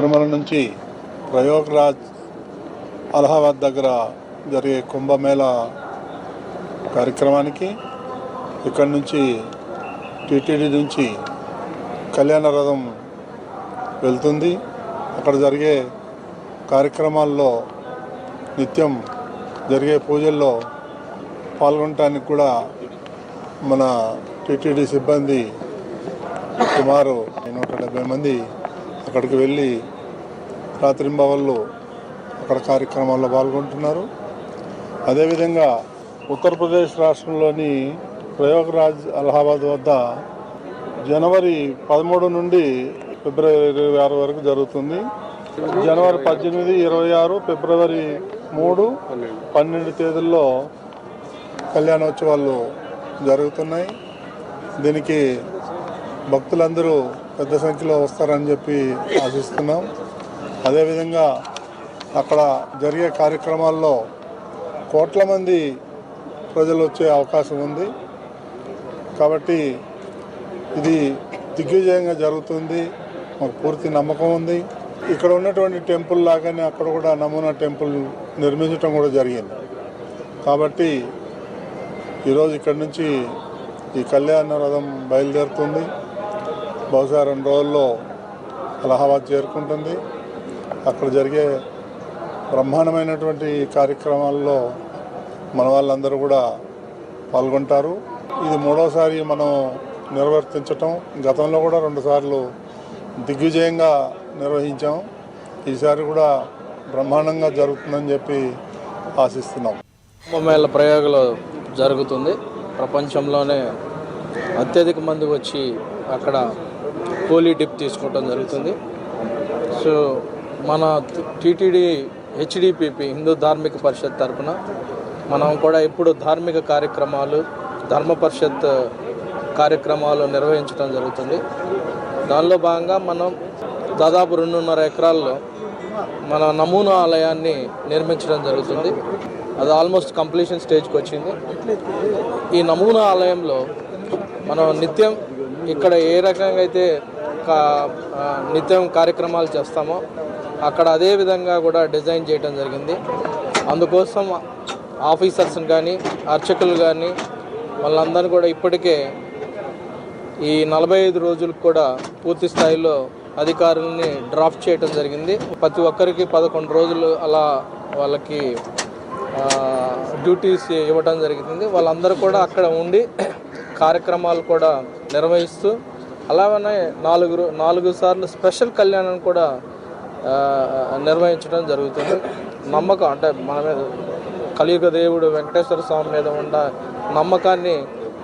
తిరుమల నుంచి ప్రయోగరాజ్ అలహాబాద్ దగ్గర జరిగే కుంభమేళ కార్యక్రమానికి ఇక్కడి నుంచి టీటీడీ నుంచి కళ్యాణ రథం వెళ్తుంది. అక్కడ జరిగే కార్యక్రమాల్లో నిత్యం జరిగే పూజల్లో పాల్గొనటానికి కూడా మన టీటీడీ సిబ్బంది సుమారు నూట డెబ్బై మంది అక్కడికి వెళ్ళి రాత్రింబవళ్ళు అక్కడ కార్యక్రమాల్లో పాల్గొంటున్నారు. అదేవిధంగా ఉత్తరప్రదేశ్ రాష్ట్రంలోని ప్రయోగరాజ్ అలహాబాద్ వద్ద జనవరి పదమూడు నుండి ఫిబ్రవరి ఇరవై ఆరు వరకు జరుగుతుంది. జనవరి పద్దెనిమిది ఇరవై ఆరు ఫిబ్రవరి మూడు పన్నెండు తేదీల్లో కళ్యాణోత్సవాలు జరుగుతున్నాయి. దీనికి భక్తులందరూ పెద్ద సంఖ్యలో వస్తారని చెప్పి ఆశిస్తున్నాం. అదేవిధంగా అక్కడ జరిగే కార్యక్రమాల్లో కోట్ల మంది ప్రజలు వచ్చే అవకాశం ఉంది. కాబట్టి ఇది దిగ్విజయంగా జరుగుతుంది. మాకు పూర్తి నమ్మకం ఉంది. ఇక్కడ ఉన్నటువంటి టెంపుల్ లాగానే అక్కడ కూడా నమూనా టెంపుల్ నిర్మించడం కూడా జరిగింది. కాబట్టి ఈరోజు ఇక్కడి నుంచి ఈ కళ్యాణ రథం బయలుదేరుతుంది. బహుశా రెండు రోజుల్లో అలహాబాద్ చేరుకుంటుంది. అక్కడ జరిగే బ్రహ్మాండమైనటువంటి కార్యక్రమాల్లో మన వాళ్ళందరూ కూడా పాల్గొంటారు. ఇది మూడోసారి మనం నిర్వర్తించటం. గతంలో కూడా రెండుసార్లు దిగ్విజయంగా నిర్వహించాం. ఈసారి కూడా బ్రహ్మాండంగా జరుగుతుందని చెప్పి ఆశిస్తున్నాం. కుంభమేళ ప్రయోగాలు జరుగుతుంది. ప్రపంచంలోనే అత్యధిక మంది వచ్చి అక్కడ హోలీ డిప్ తీసుకోవటం జరుగుతుంది. సో మన టీటీడీ హెచ్డిపిపి హిందూ ధార్మిక పరిషత్ తరఫున మనం కూడా ఇప్పుడు ధార్మిక కార్యక్రమాలు ధర్మ పరిషత్ కార్యక్రమాలు నిర్వహించడం జరుగుతుంది. దానిలో భాగంగా మనం దాదాపు రెండున్నర ఎకరాల్లో మన నమూనా ఆలయాన్ని నిర్మించడం జరుగుతుంది. అది ఆల్మోస్ట్ కంప్లీషన్ స్టేజ్కి వచ్చింది. ఈ నమూనా ఆలయంలో మనం నిత్యం ఇక్కడ ఏ రకంగా అయితే నిత్యం కార్యక్రమాలు చేస్తామో అక్కడ అదే విధంగా కూడా డిజైన్ చేయడం జరిగింది. అందుకోసం ఆఫీసర్స్ని కానీ అర్చకులు కానీ వాళ్ళందరినీ కూడా ఇప్పటికే ఈ నలభై ఐదు రోజులకు కూడా పూర్తి స్థాయిలో అధికారుల్ని డ్రాఫ్ట్ చేయడం జరిగింది. ప్రతి ఒక్కరికి పదకొండు రోజులు అలా వాళ్ళకి డ్యూటీస్ ఇవ్వడం జరుగుతుంది వాళ్ళందరూ కూడా అక్కడ ఉండి కార్యక్రమాలు కూడా నిర్వహిస్తూ అలాగనే నాలుగు నాలుగు సార్లు స్పెషల్ కళ్యాణం కూడా నిర్వహించడం జరుగుతుంది. నమ్మకం అంటే మన మీద కలియుగ దేవుడు వెంకటేశ్వర స్వామి మీద ఉన్న నమ్మకాన్ని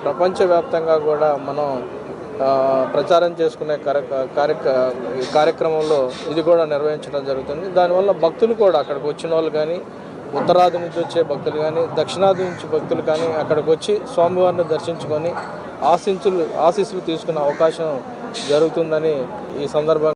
ప్రపంచవ్యాప్తంగా కూడా మనం ప్రచారం చేసుకునే కార్య కార్యక్రమంలో ఇది కూడా నిర్వహించడం జరుగుతుంది. దానివల్ల భక్తులు కూడా అక్కడికి వచ్చిన వాళ్ళు కానీ ఉత్తరాది నుంచి వచ్చే భక్తులు కానీ దక్షిణాది నుంచి భక్తులు కానీ అక్కడికి వచ్చి స్వామివారిని దర్శించుకొని ఆశించులు ఆశీస్సులు తీసుకునే అవకాశం జరుగుతుందని ఈ సందర్భంగా